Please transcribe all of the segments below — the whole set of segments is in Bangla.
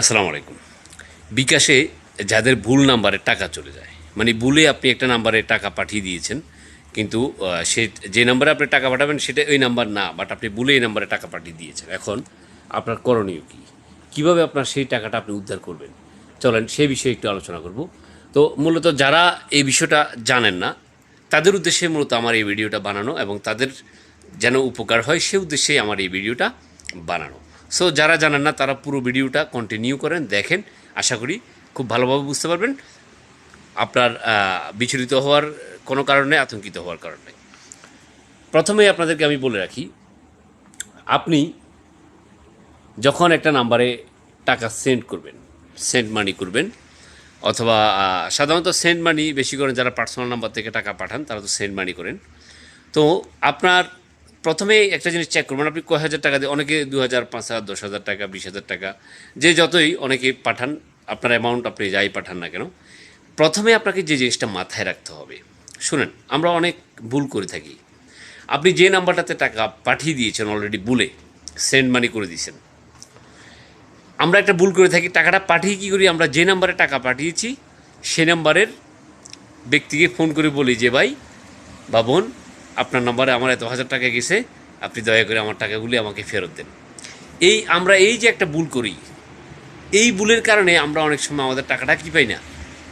আসসালামু আলাইকুম। বিকাশে যাদের ভুল নাম্বারে টাকা চলে যায় মানে ভুলে আপনি একটা নাম্বারে টাকা পাঠিয়ে দিয়েছেন, কিন্তু সে, যে নাম্বারে আপনি টাকা পাঠাবেন সেটা ওই নাম্বার না বাট আপনি ভুলে এই নাম্বারে টাকা পাঠিয়ে দিয়েছেন। এখন আপনার করণীয় কী? কীভাবে আপনার সেই টাকাটা আপনি উদ্ধার করবেন? চলেন সে বিষয়ে একটু আলোচনা করব। তো মূলত যারা এই বিষয়টা জানেন না, তাদের উদ্দেশ্যে মূলত আমার এই ভিডিওটা বানানো এবং তাদের যেন উপকার হয় সে উদ্দেশ্যেই আমার এই ভিডিওটা বানানো। সো যারা জানেন না, তারা পুরো ভিডিওটা কন্টিনিউ করেন, দেখেন। আশা করি খুব ভালোভাবে বুঝতে পারবেন। আপনার বিচলিত হওয়ার কোনো কারণে আতঙ্কিত হওয়ার কারণে প্রথমেই আপনাদেরকে আমি বলে রাখি, আপনি যখন একটা নাম্বারে টাকা সেন্ড করবেন সেন্ড মানি করবেন, অথবা সাধারণত সেন্ড মানি বেশি করে যারা পার্সোনাল নাম্বার থেকে টাকা পাঠান, তারা তো সেন্ড মানি করেন। তো, আপনার প্রথমে একটা জিনিস চেক করবেন। আপনি কয় হাজার টাকা দিয়ে, অনেকে দু হাজার পাঁচ হাজার দশ হাজার টাকা বিশ হাজার টাকা, যে যতই অনেকে পাঠান, আপনার অ্যামাউন্ট আপনি যাই পাঠান না কেন, প্রথমে আপনাকে যে জিনিসটা মাথায় রাখতে হবে। শুনেন, আমরা অনেক ভুল করে থাকি। আপনি যে নাম্বারটাতে টাকা পাঠিয়ে দিয়েছেন অলরেডি ভুলে সেন্ড মানি করে দিয়েছেন। আমরা একটা ভুল করে থাকি, টাকাটা পাঠিয়ে কী করি? আমরা যে নাম্বারে টাকা পাঠিয়েছি, সে নাম্বারের ব্যক্তিকে ফোন করে বলি যে, ভাই বা বোন আপনার নাম্বারে আমার এত হাজার টাকা গেছে, আপনি দয়া করে আমার টাকাগুলি আমাকে ফেরত দেন। এই আমরা এই যে একটা ভুল করি, এই ভুলের কারণে আমরা অনেক সময় আমাদের টাকাটা কি পাই না,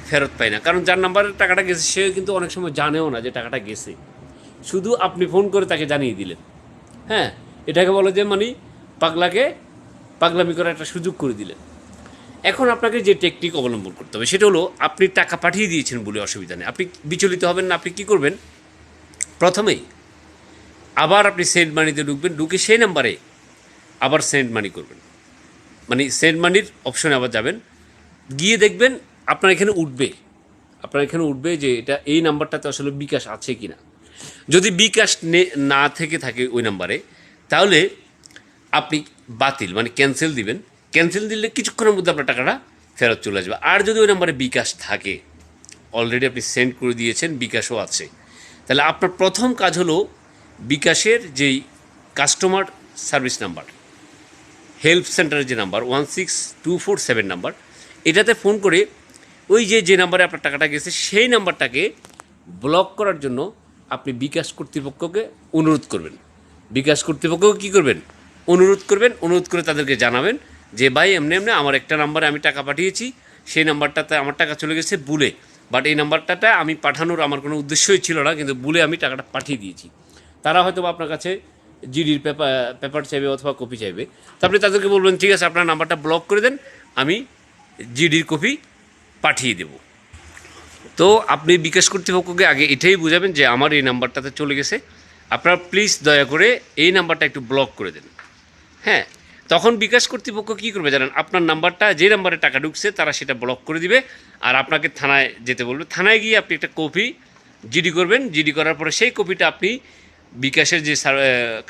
ফেরত পাই না। কারণ যার নাম্বারে টাকাটা গেছে সে কিন্তু অনেক সময় জানেও না যে টাকাটা গেছে। শুধু আপনি ফোন করে তাকে জানিয়ে দিলেন। হ্যাঁ এটাকে বলো যে মানে পাগলাকে পাগলামি করার একটা সুযোগ করে দিলেন। এখন আপনাকে যে টেকনিক অবলম্বন করতে হবে, সেটা হলো আপনি টাকা পাঠিয়ে দিয়েছেন বলে অসুবিধা নেই। আপনি বিচলিত হবেন না, আপনি কী করবেন? প্রথমেই আবার আপনি সেন্ট মানিতে ঢুকবেন, ঢুকে সেই নাম্বারে আবার সেন্ট মানি করবেন। মানে সেন্ট মানির অপশনে আবার যাবেন, গিয়ে দেখবেন আপনার এখানে উঠবে। আপনার এখানে উঠবে যে এটা এই নাম্বারটাতে আসলে বিকাশ আছে কি না যদি বিকাশ নে- থেকে থাকে ওই নাম্বারে, তাহলে আপনি বাতিল মানে ক্যান্সেল দিবেন। ক্যান্সেল দিলে কিছুক্ষণের মধ্যে আপনার টাকাটা ফেরত চলে আসবে। আর যদি ওই নাম্বারে বিকাশ থাকে, অলরেডি আপনি সেন্ড করে দিয়েছেন, বিকাশও আছে। তাহলে আপনার প্রথম কাজ হলো বিকাশের যেই কাস্টমার সার্ভিস নাম্বার হেল্প সেন্টারের যে number one six two four seven number এটাতে ফোন করে ওই যে যে নাম্বারে আপনার টাকাটা গেছে, সেই নাম্বারটাকে ব্লক করার জন্য আপনি বিকাশ কর্তৃপক্ষকে অনুরোধ করবেন। বিকাশ কর্তৃপক্ষকে কী করবেন? অনুরোধ করবেন, অনুরোধ করে তাদেরকে জানাবেন যে, ভাই, এমনি এমনি আমার একটা নাম্বারে আমি টাকা পাঠিয়েছি, সেই নাম্বারটাতে আমার টাকা চলে গেছে, বুলে বাট এই নাম্বারটাতে আমি পাঠানোর আমার কোনো উদ্দেশ্যই ছিল না, কিন্তু বুলে আমি টাকাটা পাঠিয়ে দিয়েছি। তারা হয়তো আপনার কাছে জিডির পেপার পেপার চাইবে অথবা কপি চাইবে। তারপরে তাদেরকে বলবেন, ঠিক আছে, আপনার নাম্বারটা ব্লক করে দেন, আমি জিডির কপি পাঠিয়ে দেব। তো আপনি বিকাশ কর্তৃপক্ষকে আগে এটাই বুঝাবেন যে আমার এই নাম্বারটাতে চলে গেছে। আপনারা প্লিজ দয়া করে এই নাম্বারটা একটু ব্লক করে দেন। হ্যাঁ? তখন বিকাশ কর্তৃপক্ষ কী করবে জানেন? আপনার নাম্বারটা, যে নাম্বারে টাকা ঢুকছে, তারা সেটা ব্লক করে দিবে। আর আপনাকে থানায় যেতে বলবে। থানায় গিয়ে আপনি একটা কপি জিডি করবেন। জিডি করার পরে সেই কপিটা আপনি বিকাশের যে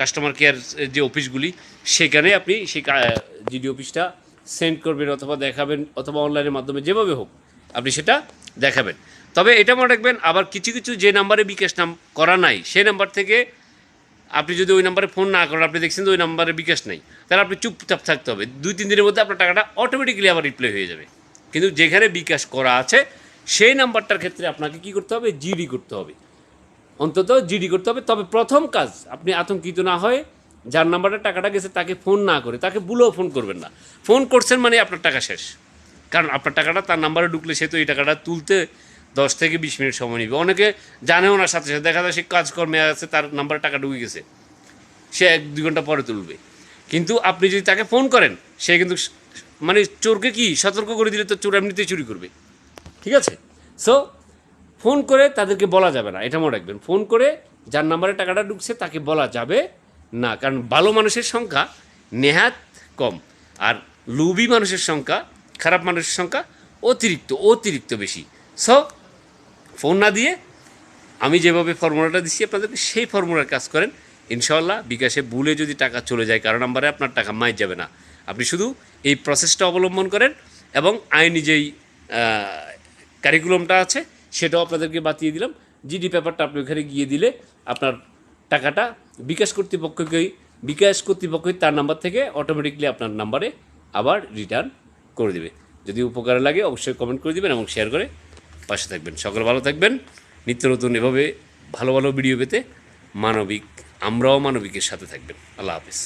কাস্টমার কেয়ার যে অফিসগুলি সেখানে আপনি সেই জিডি অফিসটা সেন্ড করবেন অথবা দেখাবেন অথবা অনলাইনের মাধ্যমে যেভাবে হোক, আপনি সেটা দেখাবেন। তবে এটা মনে রাখবেন, আবার কিছু কিছু যে নাম্বারে বিকাশ নাম করা নাই, সেই নাম্বার থেকে আপনি যদি ওই নাম্বারে ফোন না করেন, আপনি দেখছেন যে ওই নাম্বারে বিকাশ নেই, তাহলে আপনি চুপচাপ থাকতে হবে। দুই, তিন দিনের মধ্যে আপনার টাকাটা অটোমেটিক্যালি আবার রিপ্লে হয়ে যাবে। কিন্তু যেখানে বিকাশ করা আছে, সেই নাম্বারটার ক্ষেত্রে আপনাকে কি করতে হবে? জিডি করতে হবে। অন্তত জিডি করতে হবে। তবে প্রথম কাজ, আপনি আতঙ্কিত না হয়ে যার নাম্বারে টাকাটা গেছে তাকে ফোন না করে, তাকে ভুলেও ফোন করবেন না। ফোন করছেন মানে আপনার টাকা শেষ। কারণ আপনার টাকাটা তার নাম্বারে ঢুকলে সে তো এই টাকাটা তুলতে দশ থেকে বিশ মিনিট সময় নিবে। অনেকে জানেও না সাথে সাথে। দেখা যায় সে কাজকর্মে আছে, তার নাম্বারে টাকা ঢুকে গেছে। সে এক, দুই ঘণ্টা পরে তুলবে। কিন্তু আপনি যদি তাকে ফোন করেন, সে কিন্তু মানে চোরকে কি সতর্ক করে দিলে তো চোর এমনিতেই চুরি করবে? ঠিক আছে? সো ফোন করে তাদেরকে বলা যাবে না। এটা মনে রাখবেন। ফোন করে যার নাম্বারে টাকাটা ঢুকছে, তাকে বলা যাবে না। কারণ ভালো মানুষের সংখ্যা নেহাত কম। আর লুবি মানুষের সংখ্যা, খারাপ মানুষের সংখ্যা অতিরিক্ত অতিরিক্ত বেশি। সো ফোন না দিয়ে আমি যেভাবে ফর্মুলাটা দিচ্ছি আপনাদেরকে সেই ফর্মুলার কাজ করেন। ইনশাল্লাহ বিকাশে ভুলে যদি টাকা চলে যায়, কারও নাম্বারে আপনার টাকা মাই যাবে না। আপনি শুধু এই প্রসেসটা অবলম্বন করেন এবং আইনি যেই কারিকুলামটা আছে, সেটাও আপনাদেরকে বাতিয়ে দিলাম। জিডি পেপারটা আপনি ওখানে গিয়ে দিলে আপনার টাকাটা বিকাশ কর্তৃপক্ষকেই, বিকাশ কর্তৃপক্ষই তার নাম্বার থেকে অটোমেটিকলি আপনার নাম্বারে আবার রিটার্ন করে দেবে। যদি উপকার লাগে, অবশ্যই কমেন্ট করে দিবেন এবং শেয়ার করে পাশে থাকবেন। সকল ভালো থাকবেন। নিত্য নতুন এভাবে ভালো ভালো ভিডিও পেতে মানবিক, আমরাও মানবিকের সাথে থাকবেন। আল্লাহ হাফিজ।